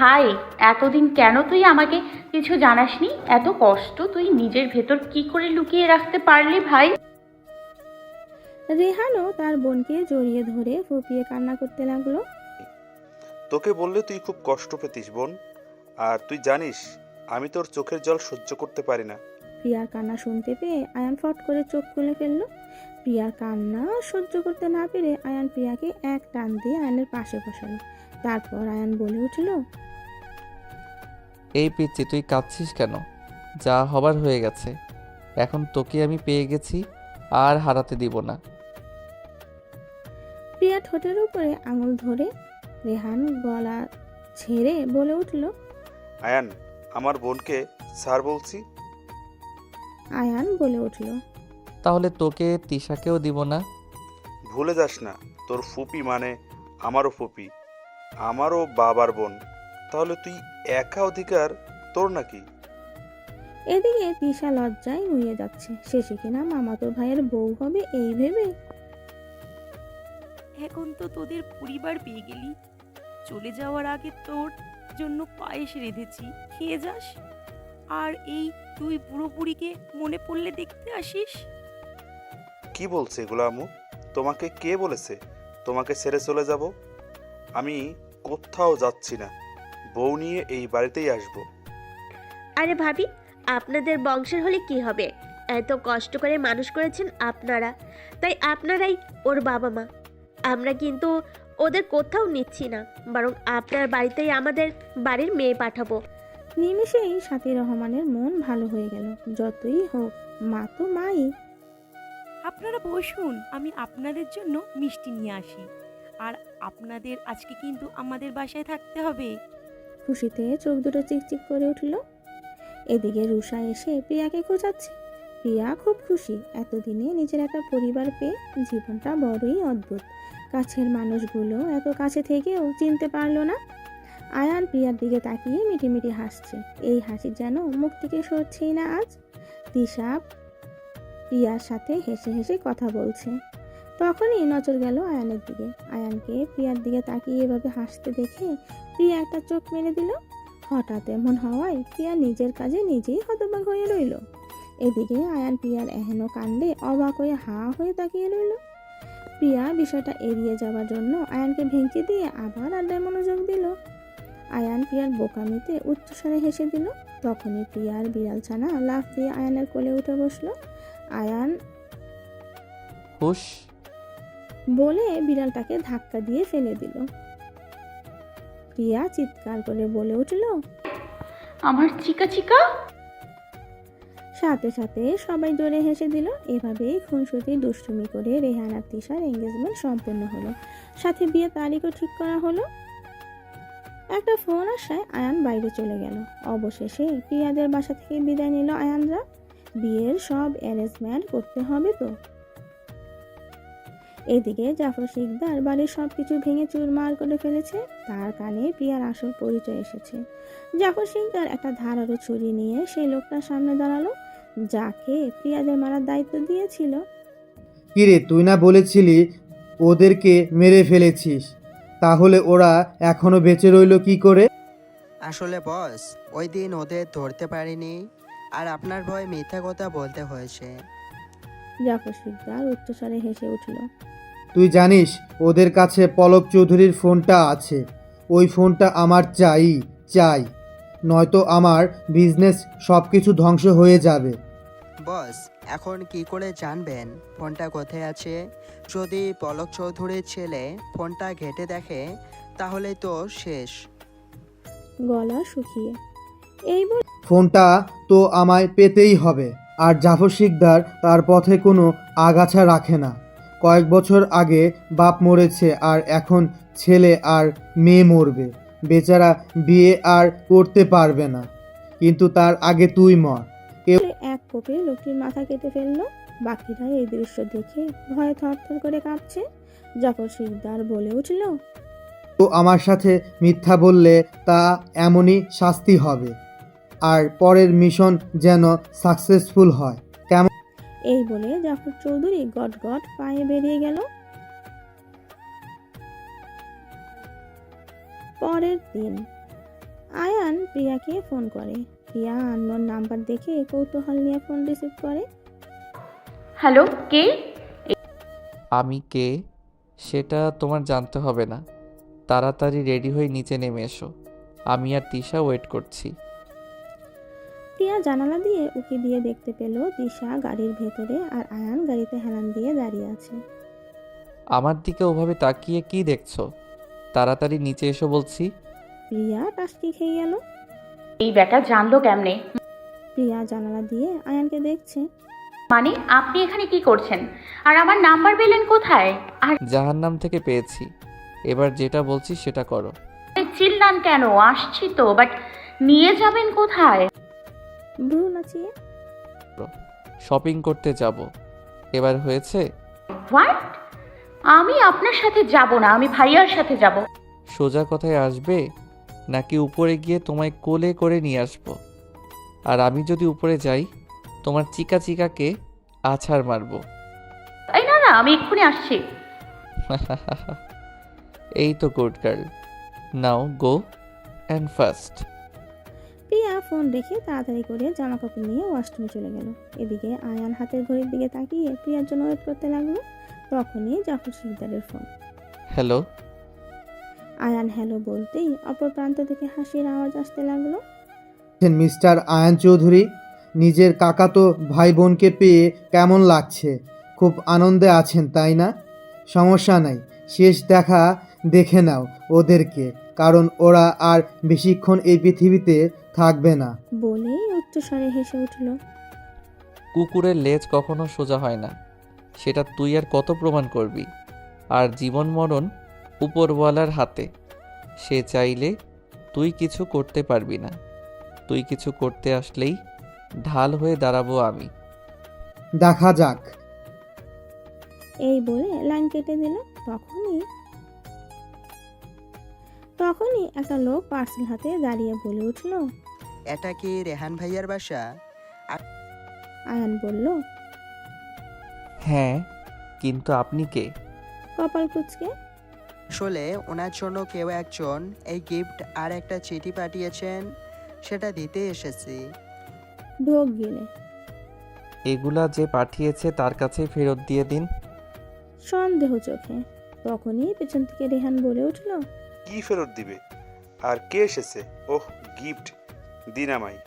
ভাই এতদিন কেন তুই আমাকে কিছু জানাসনি? এত কষ্ট তুই নিজের ভেতর কি করে লুকিয়ে রাখতে পারলি ভাই? রেহানও তার বোনকে জড়িয়ে ধরে ফুপিয়ে কান্না করতে লাগল। তোকে বললে তুই খুব কষ্ট পেতিস বোন। আর তুই জানিস আমি তোর চোখের জল সহ্য করতে পারি না। প্রিয়ার কান্না শুনতে পেয়ে আয়ান ফট করে চোখ খুলে ফেলল। প্রিয়ার কান্না সহ্য করতে না পেরে আয়ান প্রিয়াকে এক টান দিয়ে আয়নের পাশে বসালো। তারপর আয়ান বলে উঠল এই পিচ্ছি তুই কাঁদছিস কেন? যা হবার হয়ে গেছে। এখন তোকে আমি পেয়ে গেছি আর হারাতে দিব না। প্রিয়া ঠোঁটের উপরে আঙুল ধরে রেহান গলা ছেড়ে বলে উঠল আয়ান আমার বোনকে স্যার বলছি? আয়ান বলে উঠল তাহলে তোকে তিশাকেও দিব না? ভুলে যাস না তোর ফুপি মানে আমারও ফুপি আমারও বাবার বোন। তাহলে তুই একা অধিকার তোর নাকি? এদিকে তিশা লজ্জায় নুয়ে যাচ্ছে। শেষে কিনা মামাতো ভাইয়ের বউ হবে এই ভেবে? এখন তো তোদের পরিবার পেয়ে গেলি। চলে যাওয়ার আগে তোর জন্য পায়েস রেঁধেছি। খেয়ে যাস। আর এই তুই পুরোপুরিকে মনে পড়লে দেখতে আসিস। কি বলছে এগুলো আমু তোমাকে কে বলেছে? তোমাকে ছেড়ে চলে যাব? আমি কোথাও যাচ্ছি না। বউ নিয়ে এই বাড়িতেই আসব। আরে ভাবি আপনাদের বংশের হলে কি হবে? এত কষ্ট করে মানুষ করেছেন আপনারা। তাই আপনারাই ওর বাবা মা। আমরা কিন্তু ওদের কোথাও নিচ্ছি না বরং আপনার বাড়িতেই আমাদের বাড়ির মেয়ে পাঠাবো। নিমিষেই সাথী রহমানের মন ভালো হয়ে গেল যতই হোক মা তো মাই। আপনারা বসুন আমি আপনাদের জন্য মিষ্টি নিয়ে আসি। আর আপনাদের আজকে কিন্তু আমাদের বাসায় থাকতে হবে। খুশিতে চোখ দুটো চিকচিক করে উঠল। এদিকে রুষা এসে প্রিয়াকে খোঁজাচ্ছে। প্রিয়া খুব খুশি। এতদিনে নিজের একটা পরিবার পেয়ে জীবনটা বড়ই অদ্ভুত। কাছের মানুষগুলো এত কাছে থেকেও চিনতে পারল না। আয়ান প্রিয়ার দিকে তাকিয়ে মিটিমিটি হাসছে। এই হাসি যেন মুখ থেকে সরছেই না আজ। দিশা প্রিয়ার সাথে হেসে হেসে কথা বলছে। তখনই নজর গেল আয়ানের দিকে। আয়ানকে প্রিয়ার দিকে তাকিয়ে এভাবে হাসতে দেখে প্রিয়া একটা চোখ মেরে দিল। হঠাৎ এমন হওয়ায় প্রিয়া নিজের কাজে নিজেই হতবাক হয়ে রইল। এদিকে আয়ান প্রিয়ার এহেন কাণ্ডে অবাক হয়ে হা হয়ে তাকিয়ে রইল। প্রিয়া বিষয়টা এড়িয়ে যাওয়ার জন্য আয়ানকে ভেঙচি দিয়ে আবার আড্ডায় মনোযোগ দিল। আয়ান প্রিয়ার বোকামিতে উচ্চস্বরে হেসে দিল। তখনই প্রিয়ার বিড়াল ছানা লাফ দিয়ে আয়ানের কোলে উঠে বসল। আয়ান হুশ বলে বিড়ালটাকে ধাক্কা দিয়ে ফেলে দিল। প্রিয়া চিৎকার করে বলে উঠল আমার চিকা চিকা? সাথে সাথে সবাই জোরে হেসে দিল। এভাবেই খুনসুটি দুষ্টুমি করে রেহান আর তিশার এঙ্গেজমেন্ট সম্পূর্ণ হলো। সাথে বিয়ে তারিখও ঠিক করা হলো। একটা ফোন আসায় আয়ান বাইরে চলে গেল। অবশেষে প্রিয়াদের বাসা থেকে বিদায় নিল আয়ানরা। বিয়ের সব অ্যারেঞ্জমেন্ট করতে হবে তো। এদিকে জাফর শিকদার বাড়ির সব কিছু ভেঙে চুরমার করে ফেলেছে তার কানে প্রিয়ার আসল পরিচয় এসেছে। জাফর শিকদার একটা ধারালো ছুরি নিয়ে সেই লোকটার সামনে দাঁড়াল যাকে প্রিয়াদের মারার দায়িত্ব দিয়েছিল। কিরে তুই না বলেছিলি ওদেরকে মেরে ফেলেছিস? তাহলে ওরা এখনও বেঁচে রইল কি করে? আসলে বস ওই দিন ওদের ধরতে পারিনি আর আপনার ভয় মিথ্যা কথা বলতে হয়েছে। জাফর শিকদার উচ্চস্বরে হেসে উঠল তুই জানিস ওদের কাছে পলক চৌধুরীর ফোনটা আছে। ওই ফোনটা আমার চাই চাই। নয়তো আমার বিজনেস সব কিছু ধ্বংস হয়ে যাবে। বস এখন কি করে জানবেন? ফোনটা কোথায় আছে? যদি পলক চৌধুরীর ছেলে ফোনটা ঘেটে দেখে তাহলে তো শেষ। গলা শুকিয়ে এই বলে ফোনটা তো আমায় পেতেই হবে। আর জাফর শিকদার তার পথে কোনো আগাছা রাখে না। কয়েক বছর আগে বাপ মরেছে আর এখন ছেলে আর মেয়ে মরবে। বেচারা বিয়ে আর করতে পারবে না। কিন্তু তার আগে তুই মর। এক কোপে লোকটির মাথা কেটে ফেলল। বাকিরা এই দৃশ্য দেখে ভয়ে থরথর করে কাঁপছে। জাফর শিকদার বলে উঠল তো আমার সাথে মিথ্যা বললে তা এমনই শাস্তি হবে। আর পরের মিশন যেন সাকসেসফুল হয়। কেমন? এই বলে জাফর চৌধুরী গট গট পায়ে বেরিয়ে গেল। পরের দিন আয়ান প্রিয়াকে ফোন করে। প্রিয়া আননোন নাম্বার দেখে কৌতূহল নিয়ে ফোন রিসিভ করে। হ্যালো কে? আমি কে? সেটা তোমার জানতে হবে না। তাড়াতাড়ি রেডি হয়ে নিচে নেমে এসো। আমি আর তিশা ওয়েট করছি। প্রিয়া জানালা দিয়ে উকি দিয়ে দেখতে পেল দিশা গাড়ির ভেতরে আর আয়ান গাড়িতে হেলান দিয়ে দাঁড়িয়ে আছে। আমার দিকে ওভাবে তাকিয়ে কি দেখছ? তাড়াতাড়ি নিচে এসো বলছি। প্রিয়া টাস্কি খেয়ে গেল? এই ব্যাটা জানলো কেমনে? প্রিয়া জানালা দিয়ে আয়ানকে দেখছে। মানে আপনি এখানে কি করছেন? আর আমার নাম্বার পেলেন কোথায়? আর জাহান্নাম থেকে পেয়েছি। এবার যেটা বলছি সেটা করো। চিল্লান কেন? আসছি তো বাট নিয়ে যাবেন কোথায়? ভ্রু নাচিয়ে শপিং করতে যাব। এবার হয়েছে? হোয়াট আমি আপনার সাথে যাব না আমি ভাইয়ার সাথে যাব। সোজা কথায় আসবে নাকি উপরে গিয়ে তোমায় কোলে করে নিয়ে আসব? আর আমি যদি উপরে যাই তোমার চিকা চিকাকে আছাড় মারবো। এই না না আমি এক্ষুনি আসছি। এই তো good girl now go and first phone রেখে তাড়াতাড়ি করে জামা কাপড় নিয়ে ওয়াশরুমে চলে গেল। এদিকে আয়ান হাতের ঘড়ির দিকে তাকিয়ে প্রিয়ার জন্য ওয়েট করতে লাগল তখনই জাফর শিকদারের ফোন। হ্যালো? আয়ান হ্যালো বলতেই অপর প্রান্ত থেকে হাসির আওয়াজ আসতে লাগল। মিস্টার আয়ান চৌধুরী? নিজের কাকাতো ভাই বোনকে পেয়ে কেমন লাগছে? খুব আনন্দে আছেন তাই না? সমস্যা নাই শেষ দেখা দেখে নাও ওদেরকে কারণ ওরা আর বেশিক্ষণ এই পৃথিবীতে থাকবে না। বলেই উচ্চস্বরে হেসে উঠল। কুকুরের লেজ কখনো সোজা হয় না। সেটা তুই আর কত প্রমাণ করবি? আর জীবন মরণ উপরওয়ালার হাতে। সে চাইলে তুই কিছু করতে পারবি না। তুই কিছু করতে আসলেই ঢাল হয়ে দাঁড়াবো আমি। দেখা যাক। এই বলে লাইন কেটে দিল। তখনই তখনই একটা লোক পার্সেল হাতে দাঁড়িয়ে বলে উঠল এটা কি রেহান ভাইয়ার বাসা? আয়ান বলল হ্যাঁ কিন্তু আপনি কে? কপাল কুচকে আসলে ওনার জন্য কেউ একজন এই গিফট আর একটা চিঠি পাঠিয়েছেন সেটা দিতে এসেছি। ঢোক গেলে। এগুলা যে পাঠিয়েছে তার কাছে ফেরত দিয়ে দিন। সন্দেহ চোখে। তখনই পেছন থেকে রেহান বলে উঠল কি ফেরত দিবে? আর কে এসেছে? ওহ গিফট দিন আমায়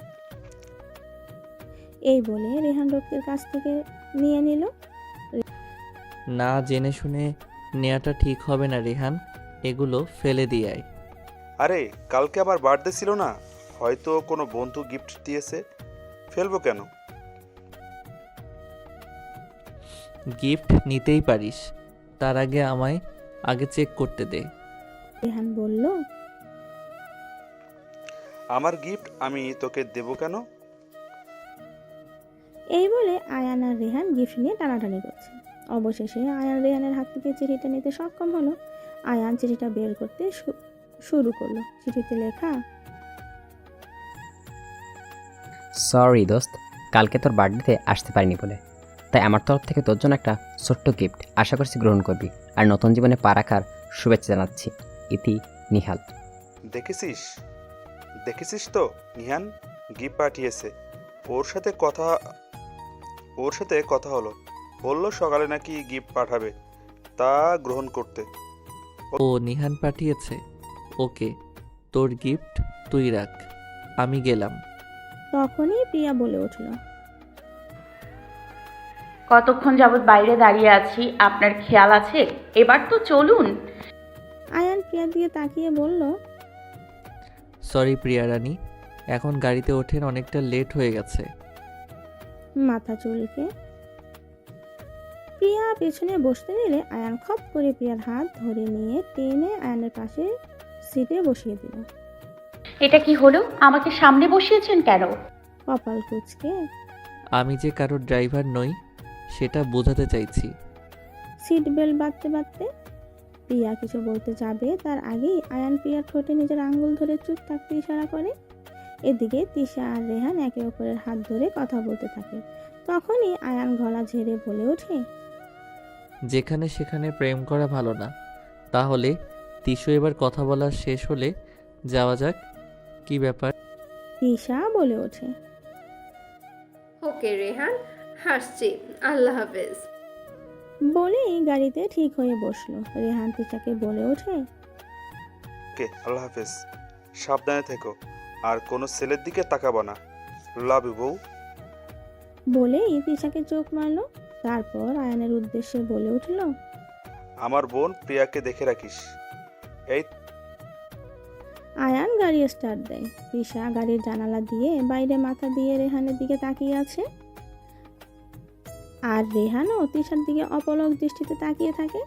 এই বলে রেহান রক্তির কাছ থেকে নিয়ে নিল। না জেনে শুনে নেওয়াটা ঠিক হবে না রেহান। এগুলো ফেলে দিয়ে আয়। আরে কালকে আমার বার্থডে ছিল না? হয়তো কোনো বন্ধু গিফট দিয়েছে। ফেলব কেন? গিফট নিতেই পারিস। তার আগে আমায় আগে চেক করতে দে। রেহান বলল আমার গিফট আমি তোকে দেবো কেন? এই বলে আয়ান আর রেহান গিফট নিয়ে টানাটানি করছে। অবশেষে আয়ান রেহানের হাত থেকে চিঠিটা নিতে সক্ষম হলো। আয়ান চিঠিটা বের করতে শুরু করল। চিঠিতে লেখা সরি দোস্ত কালকে তোর বার্থডেতে আসতে পারিনি বলে। তাই আমার তরফ থেকে তোর জন্য একটা ছোট্ট গিফট আশা করছি গ্রহণ করবি। আর নতুন জীবনে পা রাখার শুভেচ্ছা জানাচ্ছি। ইতি নিহাল। দেখেছিস? দেখেছিস তো? নিহান গিফট পাঠিয়েছে। ওর সাথে কথা ওর সাথে কথা হলো। বলল সকালে নাকি গিফট পাঠাবে। তা গ্রহণ করতে। ও নিহান পাঠিয়েছে। ওকে তোর গিফট তুই রাখ। আমি গেলাম। তখনই প্রিয়া বলে উঠল। কতক্ষণ যাবৎ বাইরে দাঁড়িয়ে আছি? আপনার খেয়াল আছে? এবার তো চলুন। আয়ান প্রিয়ার দিকে তাকিয়ে বলল সরি প্রিয়া রানী এখন গাড়িতে ওঠেন অনেকটা লেট হয়ে গেছে। মাথা চুলকে। প্রিয়া পেছনে বসতে নিলে আয়ান খপ করে প্রিয়ার হাত ধরে নিয়ে টেনে আয়ানের পাশে সিটে বসিয়ে দিল। এটা কি হলো? আমাকে সামনে বসিয়েছেন কেন? কপাল কুচকে। আমি যে কারোর ড্রাইভার নই সেটা বোঝাতে চাইছি। সিট বেল্ট বাঁধতে বাঁধতে প্রিয়া কিছু বলতে যাবে। তার আগেই আয়ান প্রিয়ার ঠোঁটে নিজের আঙ্গুল ধরে চুপ থাকতে ইশারা করে। এদিকে তিশা আর রেহান একে অপরের হাত ধরে কথা বলতে থাকে। তখনই আয়ান গলা ঝেড়ে বলে ওঠে যেখানে সেখানে প্রেম করা ভালো না। তাহলে তিশু এবার কথা বলা শেষ হলে যাওয়া যাক। কি ব্যাপার? তিশা বলে ওঠে ওকে রেহান হাসছি। আল্লাহ হাফেজ। বলেই গাড়িতে ঠিক হয়ে বসল। রেহান তিশাকে বলে ওঠে ওকে আল্লাহ হাফেজ। সাবধানে থেকো। আর কোনো ছেলের দিকে তাকাবো না। লাভ ইউ বউ। বলেই তিশাকে চোখ মারলো। তারপর আয়ানের উদ্দেশ্যে বলে উঠল আমার বোন প্রিয়াকে দেখে রাখিস। এই আয়ান গাড়ি স্টার্ট দেয়। তিশা গাড়ির জানালা দিয়ে বাইরে মাথা দিয়ে রেহানের দিকে তাকিয়ে আছে। আর রেহানও তিশার দিকে অপলক দৃষ্টিতে তাকিয়ে থাকে।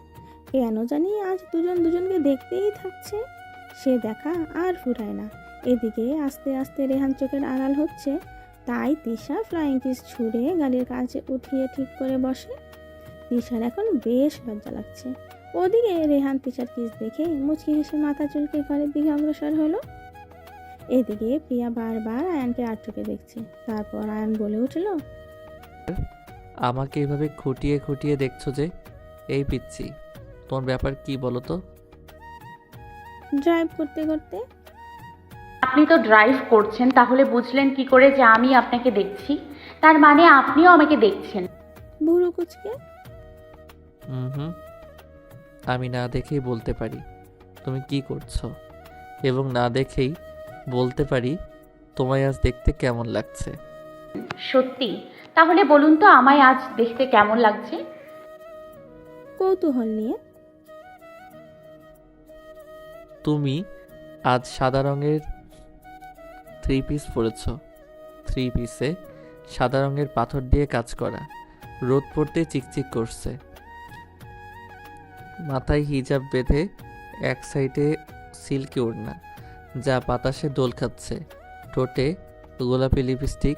কেন জানি আজ দুজন দুজনকে দেখতেই থাকছে। সে দেখা আর ফুরায় না। এদিকে আস্তে আস্তে রেহান চোখের আড়াল হচ্ছে। তাই তিশা ফ্লাইং কিস ছুঁড়ে গাড়ির কাছে উঠিয়ে ঠিক করে বসে। তিশার এখন বেশ লজ্জা লাগছে। ওদিকে রেহান তিশার কিস দেখে মুচকি হেসে মাথা চুলকে ঘরের দিকে অগ্রসর হলো। এদিকে প্রিয়া বারবার আয়ানকে আটকে দেখছে। তারপর আয়ান বলে উঠল আমাকে এভাবে খুঁটিয়ে খুঁটিয়ে দেখছ যে এই পিচ্ছি তোমার ব্যাপার কি বলো তো ড্রাইভ করতে করতে। আপনি তো ড্রাইভ করছেন তাহলে বুঝলেন কি করে যে আমি আপনাকে দেখছি। তার মানে আপনিও আমাকে দেখছেন। বুড়ো কুচকে। হুম হুম। আমি না দেখেই বলতে পারি তুমি কি করছ? এবং না দেখেই বলতে পারি তোমায় আজ দেখতে কেমন লাগছে? সত্যি তাহলে বলুন তো আমায় আজ দেখতে কেমন লাগছে? কৌতূহল নিয়ে। তুমি আজ সাদা রঙের থ্রি পিস পরেছ। থ্রি পিসে সাদা রঙের পাথর দিয়ে কাজ করা। রোদ পড়তে চিকচিক করছে। মাথায় হিজাব বেঁধে এক সাইডে সিল্কি ওড়না যা বাতাসে দোল খাচ্ছে। ঠোঁটে গোলাপি লিপস্টিক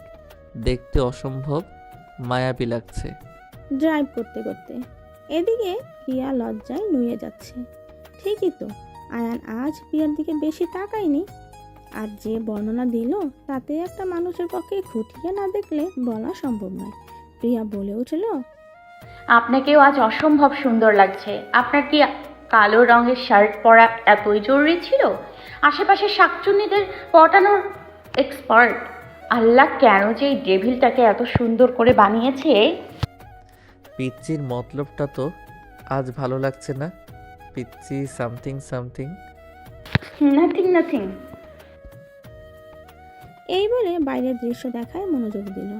দেখতে অসম্ভব মায়াবী লাগছে। ড্রাইভ করতে করতে। এদিকে প্রিয়া লজ্জায় নুয়ে যাচ্ছে। ঠিকই তো আয়ান আজ প্রিয়ার দিকে বেশি তাকায়নি। আর যে বর্ণনা দিল তাতে একটা মানুষের পক্ষে খুঁটিয়ে না দেখলে বলা সম্ভব নয়। প্রিয়া বলে উঠল আপনাকেও আজ অসম্ভব সুন্দর লাগছে। আপনার কি কালো রঙের শার্ট পরা এতই জরুরি ছিল? আশেপাশে শাকচুন্নিদের পটানোর এক্সপার্ট আল্লাহ কেন যে এই ডেভিলটাকে এত সুন্দর করে বানিয়েছে? পিচ্চির মতলবটা তো আজ ভালো লাগছে না। পিচ্চি সামথিং সামথিং। নাথিং নাথিং এই বলে বাইরের দৃশ্য দেখায় মনোযোগ দিল।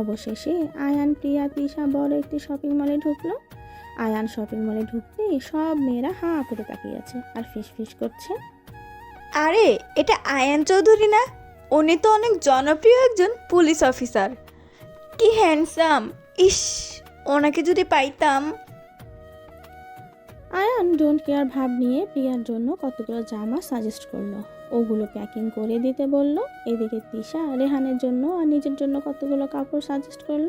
অবশেষে আয়ান প্রিয়া তিশা বড় একটি শপিং মলে ঢুকলো। আয়ান শপিং মলে ঢুকতেই সব মেয়েরা হাঁ করে তাকিয়ে আছে আর ফিস ফিস করছে। আরে এটা আয়ান চৌধুরী না? উনি তো অনেক জনপ্রিয় একজন পুলিশ অফিসার। কি হ্যান্ডসাম ইস, ওনাকে যদি পাইতাম। আয়ান ডোন্ট কেয়ার ভাব নিয়ে প্রিয়ার জন্য কতগুলো জামা সাজেস্ট করল। ওগুলো প্যাকিং করে দিতে বলল। এদিকে তিশা রেহানের জন্য আর নিজের জন্য কতগুলো কাপড় সাজেস্ট করল।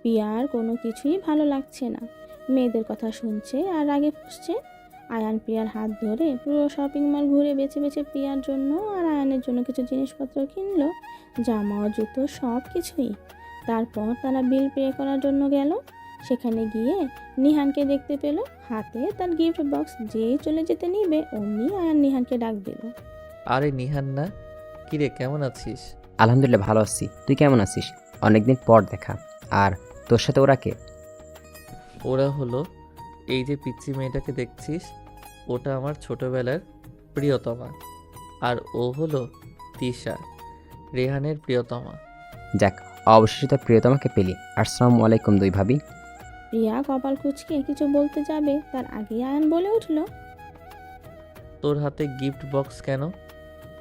প্রিয়ার কোনো কিছুই ভালো লাগছে না। মেয়েদের কথা শুনছে আর আগে ফুসছে। আয়ান প্রিয়ার হাত ধরে পুরো শপিং মল ঘুরে বেছে বেছে প্রিয়ার জন্য আর আয়ানের জন্য কিছু জিনিসপত্র কিনলো জামা জুতো সব কিছুই। তারপর তারা বিল পে করার জন্য গেল। সেখানে গিয়ে নিহানকে দেখতে পেল। হাতে তার গিফট বক্স যেই চলে যেতে নিবে অমনি আয়ান নিহানকে ডাক দিল। আরে নিহান না কিরে কেমন আছিস? আলহামদুলিল্লাহ ভালো আছি। তুই কেমন আছিস? অনেকদিন পর দেখা। আর তোর সাথে ওরা কে? ওরা হলো এই যে পিচ্চি মেয়েটাকে দেখছিস? ওটা আমার ছোটবেলার প্রিয়তমা। আর ও হলো তিশা রেহানের প্রিয়তমা। যাক অবশেষে তোর প্রিয়তমাকে পেলি। আসসালামু আলাইকুম দুই ভাবি। প্রিয়া কপাল কুচকে কিছু বলতে যাবে তার আগে আয়ান বলে উঠল। তোর হাতে গিফট বক্স কেন?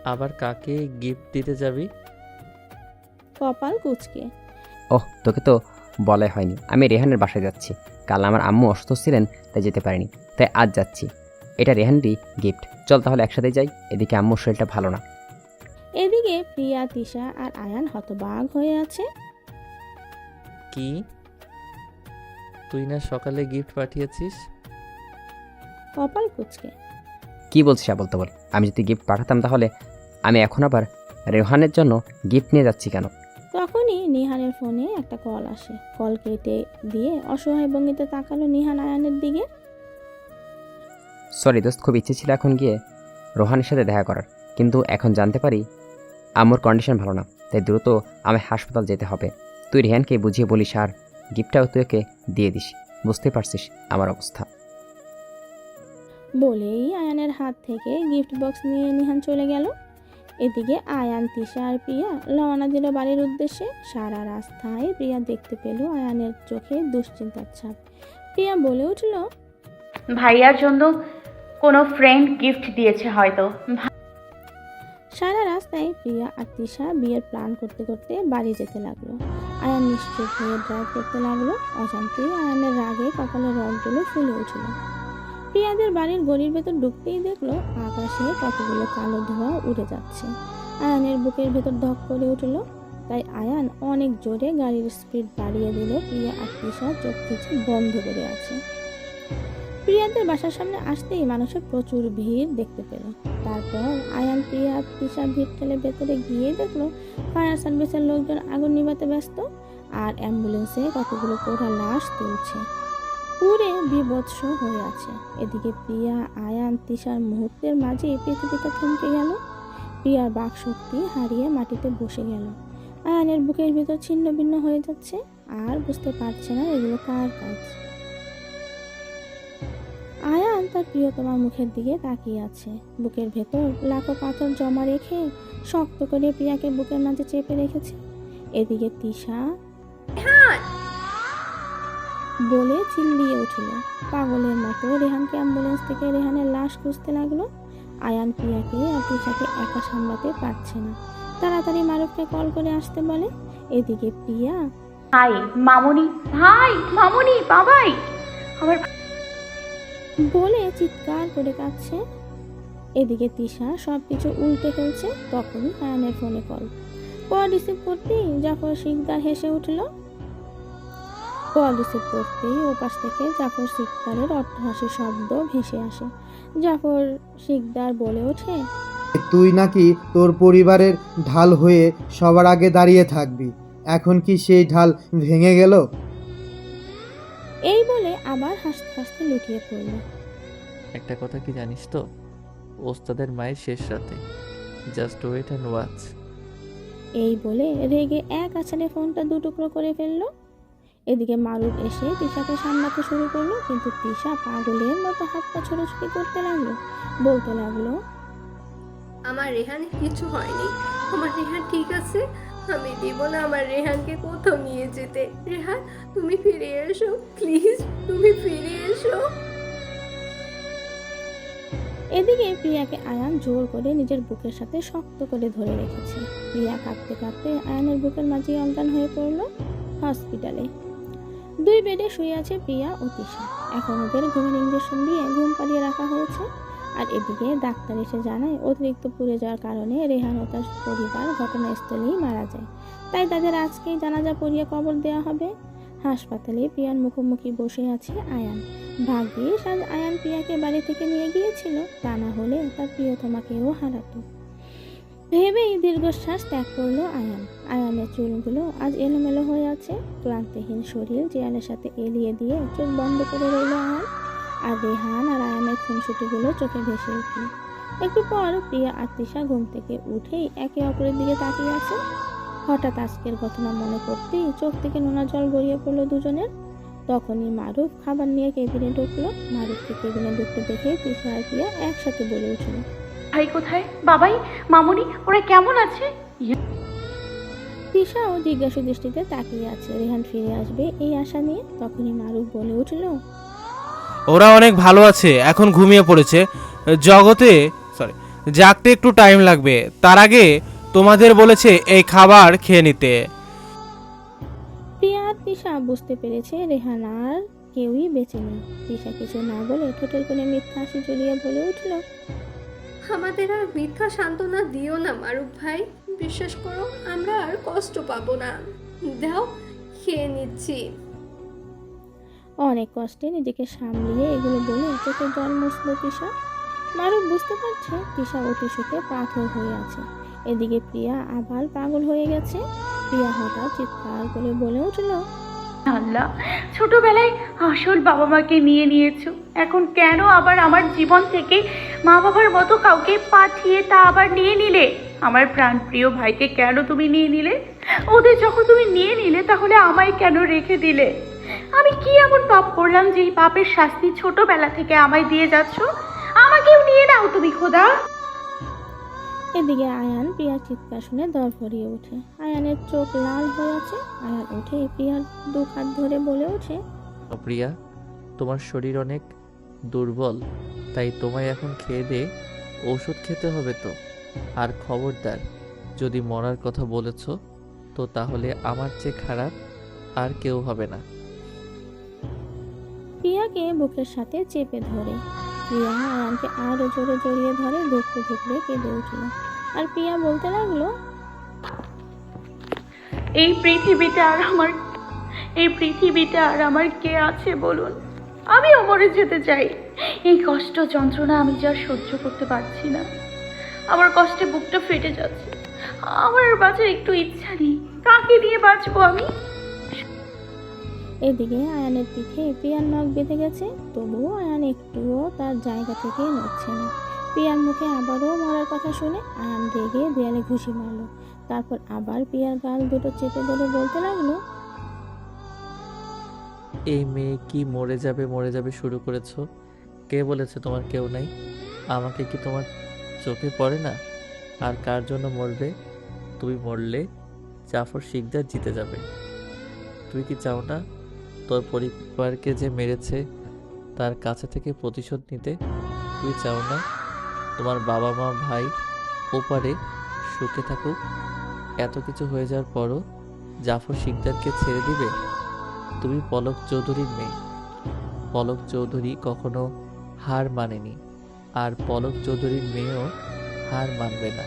আবার কাকে গিফট দিতে যাবি? কপাল কুচকে। ওহ তোকে তো বলাই হয়নি। আমি রেহানের বাসায় যাচ্ছি। কাল আমার আম্মু অসুস্থ ছিলেন তাই যেতে পারিনি। তাই আজ যাচ্ছি। এটা রেহানেরই গিফট চল তাহলে একসাথে যাই এদিকে আম্মুর শরীরটা ভালো না। এদিকে প্রিয়া তিশা আর আয়ান হতবাগ হয়ে আছে। কি? তুই না সকালে গিফট পাঠিয়েছিস? কপাল কুচকে। কি বলছিস আবল বল আমি যদি গিফট পাঠাতাম তাহলে আমি এখন আবার রেহানের জন্য গিফট নিয়ে যাচ্ছি কেন? তখনই নিহানের ফোনে একটা কল আসে। কল কেটে দিয়ে অসহায় ভঙ্গিতে তাকালো নিহান আয়ানের দিকে। সরি দোস্ত খুব ইচ্ছে ছিল এখন গিয়ে রোহানের সাথে দেখা করার কিন্তু এখন জানতে পারি আম্মুর কন্ডিশন ভালো না তাই দ্রুত আমায় হাসপাতাল যেতে হবে। তুই রেহানকে বুঝিয়ে বলিস আর গিফটটাও তুই ওকে দিয়ে দিস বুঝতে পারছিস আমার অবস্থা। বলেই আয়ানের হাত থেকে গিফট বক্স নিয়ে নিহান চলে গেল। এদিকে আয়ান তিশা আর প্রিয়া রওনা দিল বাড়ির উদ্দেশ্যে। সারা রাস্তায় প্রিয়া দেখতে পেল আয়ানের চোখে দুশ্চিন্তার ছাপ। প্রিয়া বলে উঠল ভাইয়ার জন্য কোনো ফ্রেন্ড গিফট দিয়েছে হয়তো। সারা রাস্তায় প্রিয়া আর তিশা বিয়ের প্ল্যান করতে করতে বাড়ি যেতে লাগল। আয়ান নিশ্চুপ হয়ে ড্রাইভ করতে লাগল। অজান্তেই আয়ানের রাগে কপালের রগগুলো ফুলে উঠল। প্রিয়াদের বাড়ির গলির ভেতর ঢুকতেই দেখল আকাশে কতগুলো কালো ধোঁয়া উড়ে যাচ্ছে। আয়ানের বুকের ভেতর ধক করে উঠল। তাই আয়ান অনেক জোরে গাড়ির স্পিড বাড়িয়ে দিল প্রিয়া আর তিশা চোখ কিছু বন্ধ করে আছে। প্রিয়াদের বাসার সামনে আসতেই মানুষের প্রচুর ভিড় দেখতে পেল। তারপর আয়ান, প্রিয়া, তিশা ভিড় ঠেলে ভেতরে গিয়ে দেখল ফায়ার সার্ভিসের লোকজন আগুন নিভাতে ব্যস্ত আর অ্যাম্বুলেন্সে কতগুলো পোড়া লাশ তুলছে। পুরে বিভৎস হয়ে আছে। এদিকে প্রিয়া, আয়ান, তিশার মুহূর্তের মাঝে পৃথিবীটা থমকে গেল। প্রিয়ার বাক শক্তি হারিয়ে মাটিতে বসে গেল। আয়ানের বুকের ভিতর ছিন্ন ভিন্ন হয়ে যাচ্ছে আর বুঝতে পারছে না এগুলো কার কাজ। তার প্রিয়তমার মুখের দিকে তাকিয়ে আছে। বুকের ভেতর লাখো পাথর জমা রেখে শক্ত করে প্রিয়াকে বুকের মাঝে চেপে রেখেছে। এদিকে তিশা বলে চিল্লিয়ে উঠল। পাগলের মতো রেহানকে অ্যাম্বুলেন্স থেকে রেহানের লাশ খুঁজতে লাগল। আয়ান প্রিয়াকে আর তিশাকে একা সামলাতে পারছে না। তাড়াতাড়ি মারুফকে কল করে আসতে বলে। এদিকে প্রিয়া ভাই মামনি ভাই মামনি বাবাই! আমার বলে চিৎকার করে কাঁদছে। এদিকে তিশা সব কিছু উল্টে ফেলছে, তখনই আয়ানের ফোনে কল। কল রিসিভ করতেই জাফর শিকদার হেসে উঠল। কল রিসিভ করতেই ওপাশ থেকে জাফর শিকদারের অট্টহাসি শব্দ ভেসে আসে। জাফর শিকদার বলে ওঠে, তুই নাকি তোর পরিবারের ঢাল হয়ে সবার আগে দাঁড়িয়ে থাকবি। এখন কি সেই ঢাল ভেঙে গেল? এই বলে আবার হাসতে হাসতে লুটিয়ে পড়ল। একটা কথা কি জানিস তো? ওস্তাদের মায়ের শেষ রাতে। জাস্ট ওয়েট অ্যান্ড ওয়াচ এই বলে রেগে এক আছাড়ে ফোনটা দুটুকরো করে ফেলল। এদিকে মারুফ এসে তিশাকে সামলাতে শুরু করল কিন্তু তিশা পাগলের মতো হাত পা ছোটাছুটি করতে লাগল। বলতে লাগল আমার রেহান কিছু হয়নি। আমার রেহান ঠিক আছে? আমি দিব না আমার রেহানকে কোথাও নিয়ে যেতে। রেহান, তুমি ফিরে এসো, প্লিজ, তুমি ফিরে এসো। এদিকে প্রিয়াকে আয়ান জোর করে নিজের বুকের সাথে শক্ত করে ধরে রেখেছে। প্রিয়া কাঁদতে কাঁদতে আয়ানের বুকের মাঝে অজ্ঞান হয়ে পড়ল হসপিটালে। দুই বেডে শুয়ে আছে প্রিয়া ও তিশা। এখন ওদের ঘুমের ইঞ্জেকশন দিয়ে ঘুম পাড়িয়ে রাখা হয়েছে। আর এদিকে ডাক্তার এসে জানায়, অতিরিক্ত পুড়ে যাওয়ার কারণে রেহান ও তার পরিবার ঘটনাস্থলেই মারা যায়। তাই তাদের আজকেই জানাজা পড়িয়ে কবর দেওয়া হবে। হাসপাতালে পিয়ার মুখোমুখি বসে আছে আয়ান। ভাগ্যিস আজ আয়ান পিয়াকে বাড়ি থেকে নিয়ে গিয়েছিল, তা না হলে তার প্রিয় প্রিয়তমাকেও হারাতো। ভেবেই দীর্ঘশ্বাস ত্যাগ করল আয়ান। আয়ানের চুলগুলো আজ এলোমেলো হয়ে আছে। ক্লান্তিহীন শরীর দেয়ালের সাথে এলিয়ে দিয়ে চোখ বন্ধ করে রইল আয়ান। আর রেহান আর আয়ানের খুনসুটিগুলো চোখে ভেসে উঠল। একটু পর প্রিয়া আর তৃষা ঘুম থেকে উঠেই একে অপরের দিকে তাকিয়ে আছে। হঠাৎ আজকের ঘটনা মনে করতেই চোখ থেকে নোনা জল গড়িয়ে পড়ল দুজনের। তখনই মারুফ খাবার নিয়ে কেবিনে ঢুকলো। মারুফকে কেবিনে ঢুকতে দেখে তৃষা আর প্রিয়া একসাথে বলে উঠল ভাই কোথায়? বাবাই মামুনি ওরা কেমন আছে? তৃষাও জিজ্ঞাসা দৃষ্টিতে তাকিয়ে আছে। রেহান ফিরে আসবে এই আশা নিয়ে। তখনই মারুফ বলে উঠল ওরা অনেক ভালো আছে এখন ঘুমিয়ে পড়েছে। জগতে সরি জাগতে একটু টাইম লাগবে। তার আগে তোমাদের বলেছে এই খাবার খেয়ে নিতে। প্রিয়া আর তৃষা বুঝতে পেরেছে রেহান আর কেউই বেঁচে নেই। তৃষা কিছু না বলে ঠোঁটের কোণে মিথ্যা হাসি জ্বলিয়ে বলে উঠল আমাদের আর মিথ্যা সান্ত্বনা দিও না মারুফ ভাই। বিশ্বাস করো আমরা আর কষ্ট পাবো না। দাও খেয়ে নিচ্ছি। অনেক কষ্টে নিজেকে সামলিয়ে এগুলো বলে চোখে জল মুছল তৃষা মারুফ বুঝতে পারছে তৃষা অতি সুখে পাথর হয়ে আছে। এদিকে প্রিয়া আবার পাগল হয়ে গেছে। প্রিয়া হঠাৎ চিৎকার করে বলে উঠল, আল্লাহ, ছোটবেলায় আসল বাবা মাকে নিয়ে নিয়েছো, এখন কেন আবার আমার জীবন থেকে মা বাবার মতো কাউকে পাঠিয়ে তা আবার নিয়ে নিলে? আমার প্রাণপ্রিয় ভাইকে কেন তুমি নিয়ে নিলে? ওদের যখন তুমি নিয়ে নিলে, তাহলে আমায় কেন রেখে দিলে? আমি কি এমন পাপ করলাম যে এই পাপের শাস্তি ছোটবেলা থেকে আমায় দিয়ে যাচ্ছ? আমাকেও নিয়ে নাও তুমি খোদা। এদিকে আয়ান প্রিয়ার চিৎকার শুনে দর ভরিয়ে ওঠে। আয়ানের চোখ লাল হয়ে আছে আয়ান উঠে প্রিয়ার দু হাত ধরে বলে ওঠে প্রিয়া তোমার শরীর অনেক দুর্বল তাই তোমায় এখন খেয়ে দে ওষুধ খেতে হবে তো। আর খবরদার যদি মরার কথা বলেছ তো তাহলে আমার চেয়ে খারাপ আর কেউ হবে না। প্রিয়াকে বুকের সাথে চেপে ধরে। প্রিয়া আয়ানকে আরও জোরে জড়িয়ে ধরে ধুকতে ধুকতে কেঁদে উঠল। আর প্রিয়া বলতে লাগল, এই পৃথিবীতে আর আমার, এই পৃথিবীতে আর আমার কে আছে বলুন? আমিও মরে যেতে চাই। এই কষ্ট যন্ত্রণা আমি যা সহ্য করতে পারছি না। আমার কষ্টে বুকটা ফেটে যাচ্ছে। আমার বাঁচার একটু ইচ্ছা নেই। কাকে দিয়ে বাঁচবো আমি? এদিকে আয়ানের পিঠে প্রিয়ার নখ বেঁধে গেছে, তবুও আয়ান একটুও তার জায়গা থেকে নড়ছে না। প্রিয়ার মুখে আবারও মরার কথা শুনে আয়ান রেগে দেয়ালে ঘুষি মারলো। তারপর আবার প্রিয়ার গাল দুটো চেপে ধরে বলতে লাগল, এই মেয়ে কি মরে যাবে মরে যাবে শুরু করেছ? কে বলেছে তোমার কেউ নাই? আমাকে কি তোমার চোখে পড়ে না? আর কার জন্য মরবে? তুমি মরলে জাফর শিকদার জিতে যাবে। তুই কি চাও না তোর পরিবারকে যে মেরেছে, তার কাছে থেকে প্রতিশোধ নিতে তুই চাও না? তোমার বাবা মা, ভাই, ওপারে সুখে থাকুক। এত কিছু হয়ে যাওয়ার পরও জাফর শিকদারকে ছেড়ে দিবে? তুমি পলক চৌধুরীর মেয়ে। পলক চৌধুরী কখনো হার মানেনি, আর পলক চৌধুরীর মেয়েও হার মানবে না।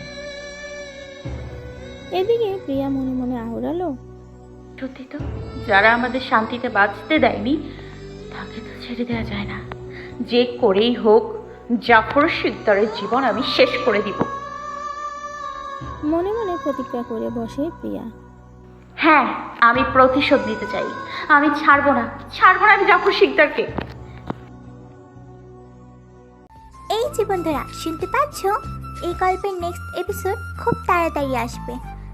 এদিকে প্রিয়া মনে মনে আওড়ালো। সত্যি তো যারা আমাদের শান্তিতে বাঁচতে দেয়নি তাকে তো ছেড়ে দেওয়া যায় না। যে করেই হোক জাফর শিকদারের জীবন আমি শেষ করে দিব। মনে মনে প্রতিজ্ঞা করে বসে প্রিয়া। হ্যাঁ আমি প্রতিশোধ নিতে চাই। আমি ছাড়বো না ছাড়বো না আমি জাফর শিকদারকে। এই যে বন্ধুরা শুনতে পাচ্ছ? এই গল্পের নেক্সট এপিসোড খুব তাড়াতাড়ি আসবে।